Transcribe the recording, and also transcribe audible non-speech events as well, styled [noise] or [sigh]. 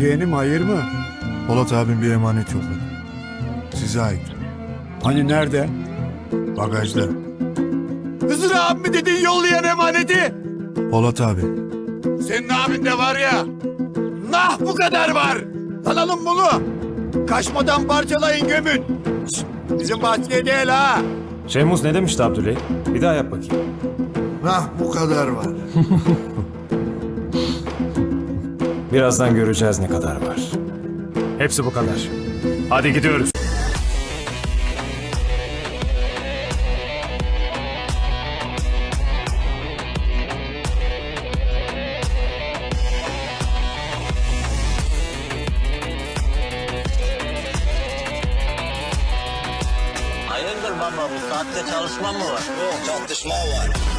Yeğenim hayır mı? Polat abim bir emanet yolladı. Size ait. Hani nerede? Bagajda. Hızır abi mi dedin yollayan emaneti? Polat abi. Senin abin de var ya. Nah bu kadar var. Alalım bunu. Kaçmadan parçalayın gömün. Bizim bahçeye değil ha. Şehmuz ne demişti Abdüley? Bir daha yap bakayım. Nah bu kadar var. [laughs] Birazdan göreceğiz ne kadar var. Hepsi bu kadar. Hadi gidiyoruz. Hayırdır baba bu saatte çalışma mı var? Yok tartışma var.